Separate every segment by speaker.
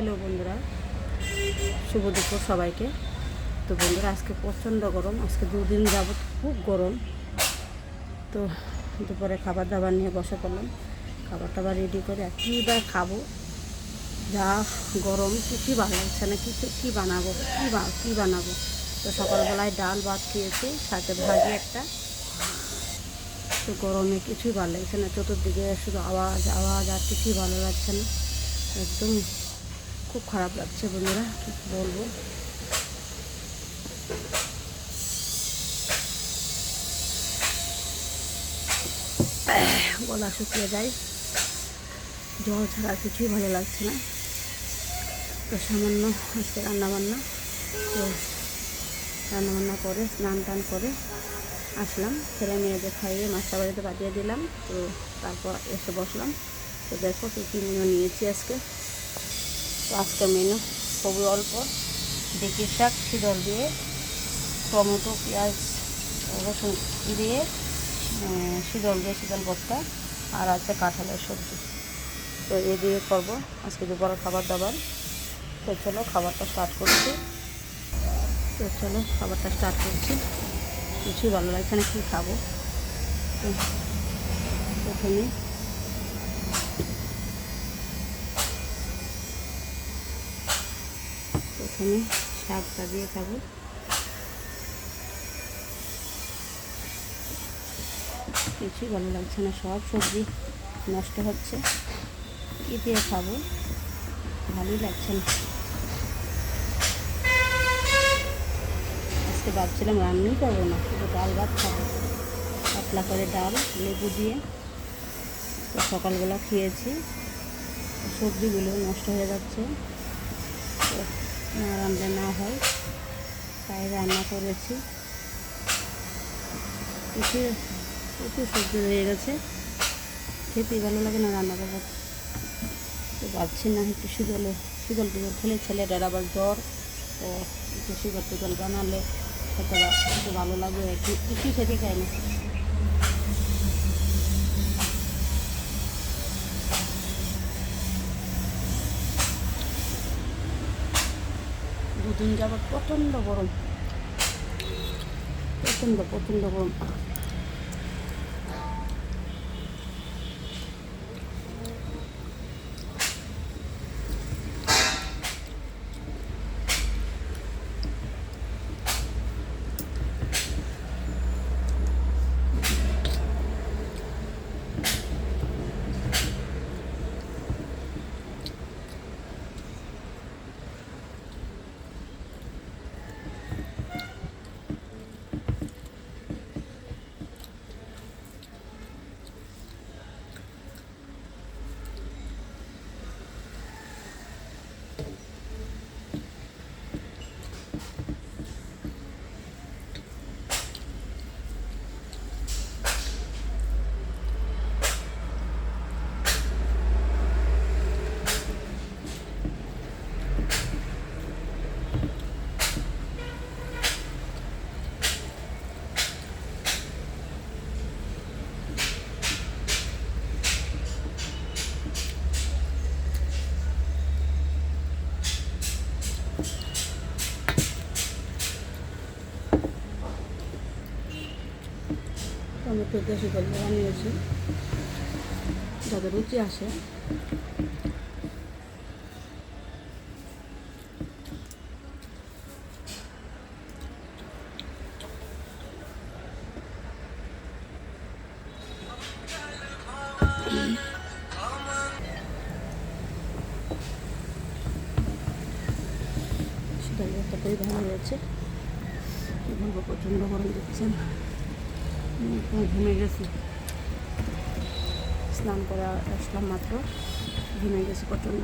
Speaker 1: Hello বন্ধুরা, শুভ দুপুর সবাইকে। তো বন্ধুরা, আজকে প্রচণ্ড গরম, আজকে দুদিন যাবত খুব গরম। তো দুপুরে খাবার দাবার নিয়ে বসে পড়লাম। খাবার টাবার রেডি করে আর কী খাব? যা গরম, কী ভালো লাগছে না? কিছু কী বানাবো? কী বা, কী বানাবো? তো সকালবেলায় ডাল ভাত খেয়েছি, সাথে ভাজি একটা। তো গরমে কিছুই ভালো লাগছে না, চতুর্দিকে শুধু আওয়াজ আওয়াজ, আর কিছুই ভালো লাগছে না। একদম খুব খারাপ লাগছে বন্ধুরা, কী বলব? গলা শুকিয়ে যায়। জল ছাড়া কিছুই ভালো লাগছে না। তো সামান্য আজকে রান্নাবান্না। তো রান্নাবান্না করে, স্নান টান করে আসলাম। ছেলে মেয়েদের খাইয়ে মাছটা বাড়িতে পাঠিয়ে দিলাম। তো তারপর এসে বসলাম। তো দেখো কী কী নিয়েছি আজকে। তো আজকে মেনু খুবই অল্প। ডেকি শাক শীতল দিয়ে, টমেটো, পেঁয়াজ, রসুন দিয়ে শীতল দিয়ে শীতল ভর্তা আর আছে কাঁঠালের সবজি। তো এ দিয়ে করব। আজকে দুপুরে খাবার দাবার। তো চলো খাবারটা স্টার্ট করছি। তো চলো খাবারটা স্টার্ট করছি। কিছুই ভালো লাগছে না কী খাব। তো প্রথমে প্রথমে শাকটা দিয়ে খাব। কিছুই ভালো লাগছে না, সব সবজি নষ্ট হচ্ছে। কী দিয়ে খাব? ভালোই লাগছে না। আজকে ভাবছিলাম রান্নাই করব না, শুধু ডাল ভাত খাব। পাতলা করে ডাল, লেবু দিয়ে। তো সকালবেলা খেয়েছি। সবজিগুলো নষ্ট হয়ে যাচ্ছে। রান্না না হয়, তাই রান্না করেছি। কিছু প্রচুর সবজি রয়ে গেছে। খেতে ভালো লাগে না রান্না করব তো ভাবছি না একটু শীতল শীতল টিতল খেলে ছেলেটার আবার জ্বর। তো একটু শীতল টিতল বানালে একটু ভালো লাগে একটু কিছুই খেতে চায় না। দুদিন যাবত প্রচণ্ড গরম প্রচণ্ড প্রচণ্ড গরম টমেটো দিয়ে দিয়ে বানিয়েছি যাতে রুচি আসে। ভর্তাটাই ভালো হয়েছে প্রচণ্ড গরম দিচ্ছেন। ঘুমে গেছি। স্নান করে আসলাম মাত্র। ঘুমে গেছি প্রচণ্ড।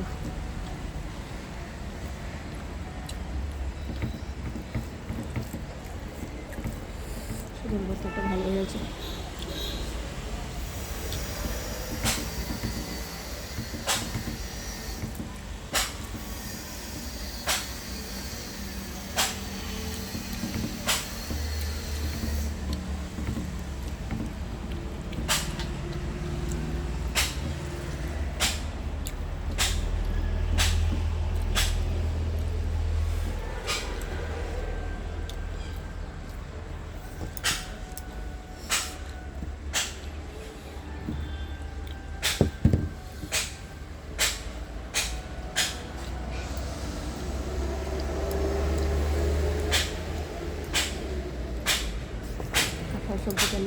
Speaker 1: শরীর বস্তুটা ভালো হয়েছে।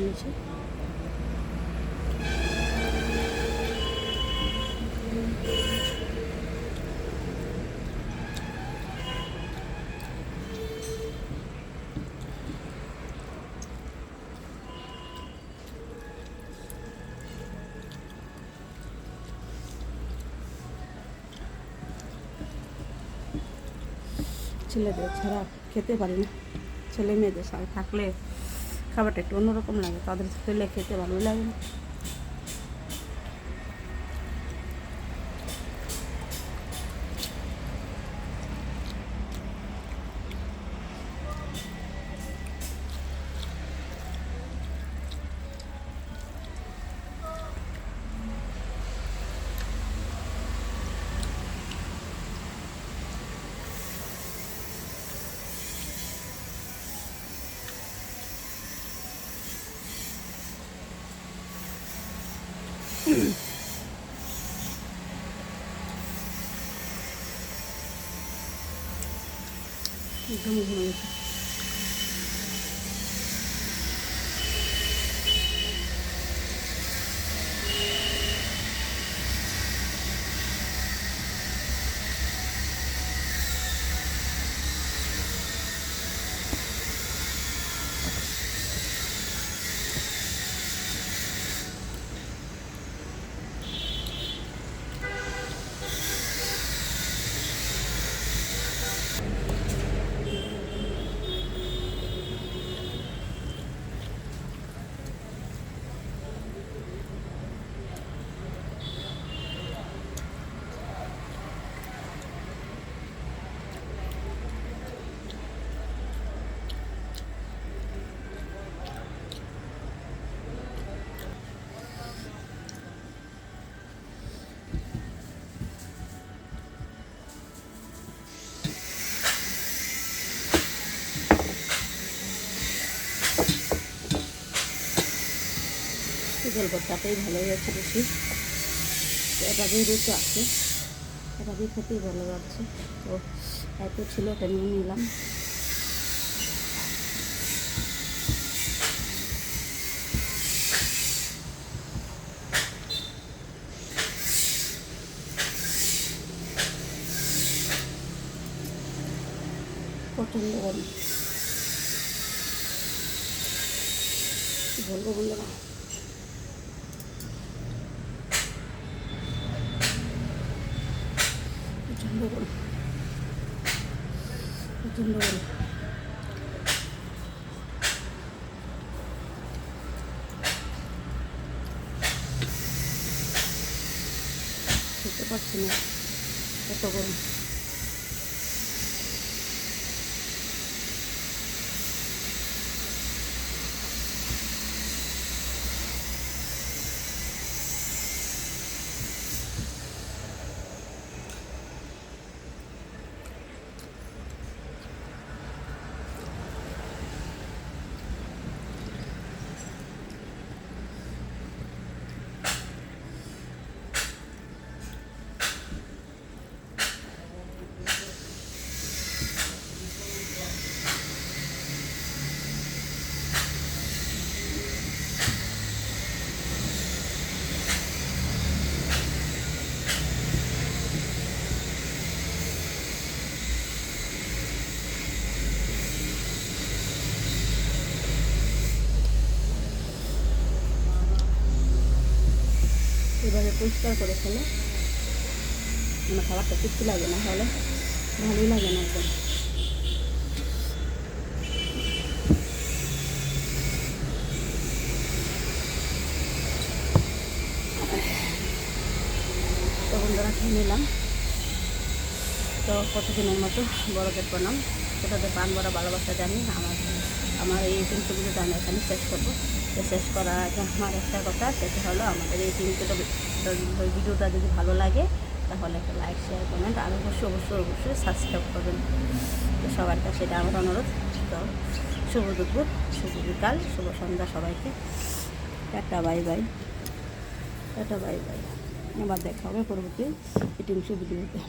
Speaker 1: নিয়েছি ছেলেদের ছাড়া খেতে পারি না। ছেলে মেয়েদের সাথে থাকলে খাবারটা একটু অন্যরকম লাগে তাদের ছেলে খেতে ভালোই লাগে না গল্পটাতেই ভালো হয়েছে বেশি। এটা দিয়ে রুচি আছে। এটা দিয়ে খেতেই ভালো লাগছে। তো এত ছিল, এটা নিয়ে নিলাম। প্রচণ্ড গরম বলব বলল না প্রচণ্ড গরম প্রচণ্ড পারছি না এত গরম। এবারে পরিষ্কার করে ফেলে। আমার খাবারটা তৃপ্তি লাগে না হলে, ভালোই লাগে না একদম। তো বন্ধুরা, খেয়ে নিলাম। তো কতদিনের মতো বড়দের প্রণাম। ছোটোদের পান বড় ভালোবাসা জানি, আমার আমার এই তিন ছবিটা আমি এখানে শেষ করব। তো শেষ করা আগে আমার একটা কথা সেটা হলো আমাদের এই তিন ভিডিওটা যদি ভালো লাগে, তাহলে একটা লাইক শেয়ার কমেন্ট আর অবশ্যই অবশ্যই অবশ্যই সাবস্ক্রাইব করবেন। তো সবার কাছে এটা আমার অনুরোধ। তো শুভ দুপুর, শুভ বিকাল, শুভ সন্ধ্যা সবাইকে। Ta-ta bye bye ta-ta bye bye আবার দেখা হবে পরবর্তী এটিএমসি ভিডিওতে।